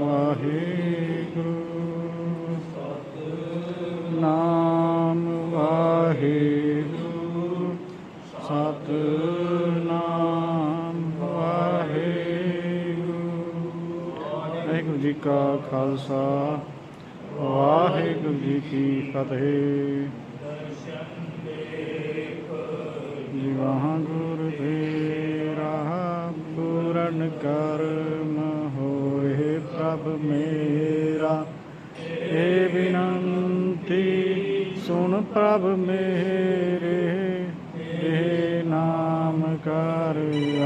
ਵਾਹਿਗੁਰੂ ਸਤਨਾਮ ਵਾਹਿਗੁਰੂ। ਸਤਨਾਮ ਵਾਹਿਗੁਰੂ। ਵਾਹਿਗੁਰੂ ਜੀ ਕਾ ਖਾਲਸਾ। ਵਾਹਿਗੁਰੂ ਜੀ ਕੀ ਫਤਿਹ। ਜੀ ਵਾਹਿਗੁਰੂ ਤੇਰਾ ਪੂਰਨ ਕਰਮ। ਪ੍ਰਭ ਮੇਰਾ। ਏ ਬਿਨੰਤੀ, ਸੁਣ ਪ੍ਰਭ ਮੇਰੇ। ਇਹ ਨਾਮ ਕਰ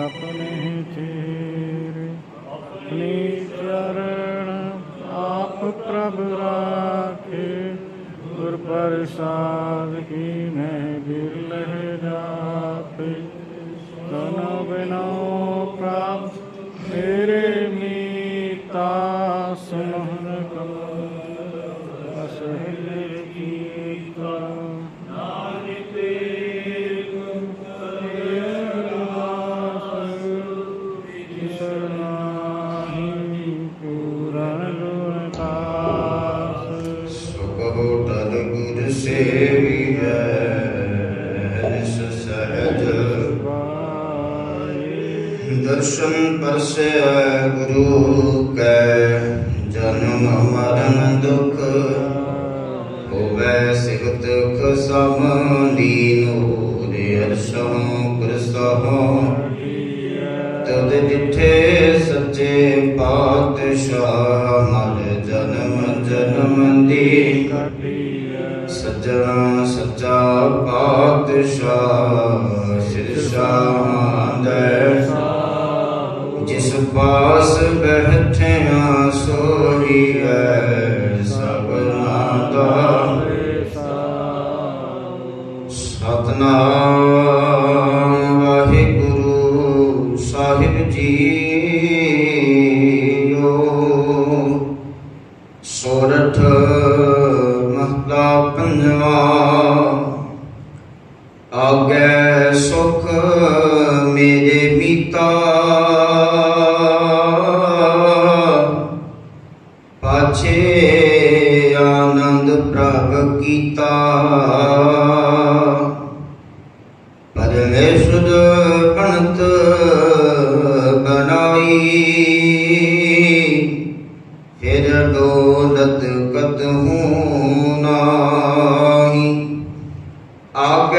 ਆਪਣੇ ਤੇਰੇ ਆਪਣੀ ਚਰਨ ਆਪ ਪ੍ਰਭ ਰਾਖੇ। ਗੁਰ ਪ੍ਰਸਾਦ ਕੀ ਮੈਂ ਬਿਰਲਹਿ ਜਾਪੇ। ਤਨ ਬਿਨੋ ਪ੍ਰਭ ਮੇਰੇ ਮੀਤਾ ਦਰਸ਼ਨ ਪਰਸੈ ਗੁਰੂ ਕੈ ਜਨਮ ਮਰਨ ਦੁਖ ਹੋਵੈ ਸਿਵਤ ਦੁਖ ਸਮ ਦੀਨੋ ਦੇ ਅਰਸ਼ੋਂ ਪ੍ਰਸਤੋਂ ਸੱਚਾ ਪਾਤਸ਼ਾਹ ਸਿਰਸ਼ਾਂ ਦੇ ਜਿਸ ਪਾਸ ਬੈਠਿਆ ਸੋਈ ਹੈ ਸਭਨਾ ਦਾ ਸਤਨਾਮ ਵਾਹਿਗੁਰੂ ਸਾਹਿਬ ਜੀ। ਆਗੇ ਸੁਖ ਮੇਰੇ ਮੀਤਾ ਪਾਛੇ ਆਨੰਦ ਪ੍ਰਭ ਕੀਤਾ। ਪਰਮੇਸ਼ਰ ਬਣਤ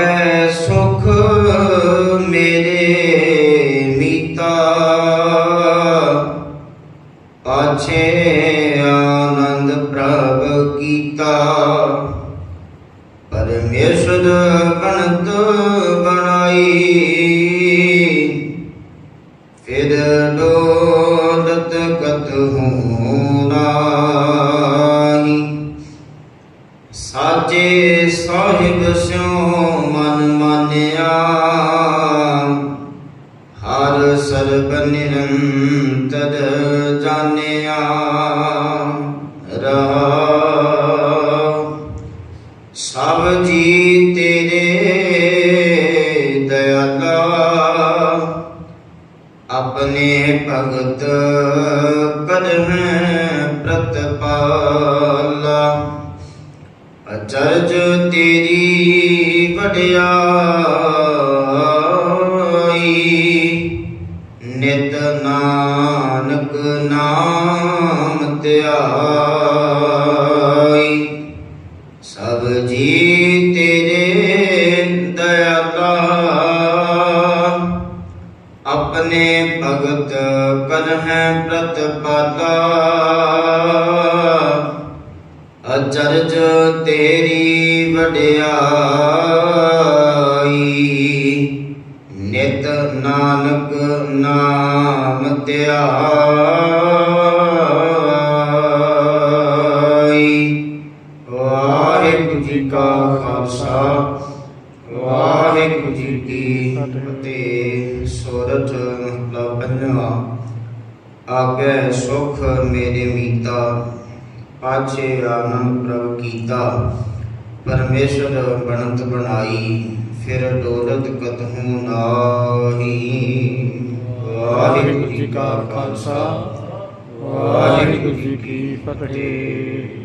ਆਗੇ ਸੁਖ ਮੇਰੇ ਮੀਤਾ। ਪਾਛੇ ਆਨੰਦ ਪ੍ਰਭ ਕੀਤਾ। ਪਰਮੇਸ਼ਰ ਬਣਤ ਬਣਾਈ। ਫਿਰ ਡੋਲਤ ਕਤਹੂ ਨਾਹੀ ਸਾਚੇ ਸਾਹਿਬ ਸਿਉ ਮਨ ਮਾਨਿਆ। ਹਰ ਸਰਬ ਨਿਰੰਤਰ ਜਾਣਿਆ। ਰਹਾ ਸਭ ਜੀ ਤੇਰੇ ਦਇਆਲਾ ਆਪਣੇ ਭਗਤ ਕਰਹਿ ਪ੍ਰਤਪਾਲਾ। ਅਚਰਜ ਤੇਰੀ ਵਡਿਆਈ। ਨਿਤ ਨਾਨਕ ਨਾਮ ਧਿਆਈ। ਸਭ ਜੀ ਤੇਰੇ ਦਇਆਲਾ ਆਪਣੇ ਭਗਤ ਕਰਹਿ ਪ੍ਰਤਪਾਲਾ ਅਚਰਜ ਤੇਰੀ ਵਡਿਆਈ। ਨਿਤ ਨਾਨਕ ਨਾਮ ਧਿਆਈ ਵਾਹਿਗੁਰੂ ਜੀ ਕਾ ਖਾਲਸਾ, ਵਾਹਿਗੁਰੂ ਜੀ ਕੀ ਫਤਿਹ। ਸੋਰਠ ਮਹਲਾ ਪੰਜਵਾ। ਆਗੇ ਸੁਖ ਮੇਰੇ ਮੀਤਾ। ਪਾਛੇ ਆਨੰਦ ਪ੍ਰਭ ਕੀਤਾ। ਪਰਮੇਸ਼ਰ ਬਣਤ ਬਣਾਈ, ਫਿਰ ਡੋਲਤ ਕਤਹੂ ਨਾਹੀ। ਵਾਹਿਗੁਰੂ ਜੀ ਕਾ ਖਾਲਸਾ, ਵਾਹਿਗੁਰੂ ਜੀ ਕੀ ਫਤਿਹ।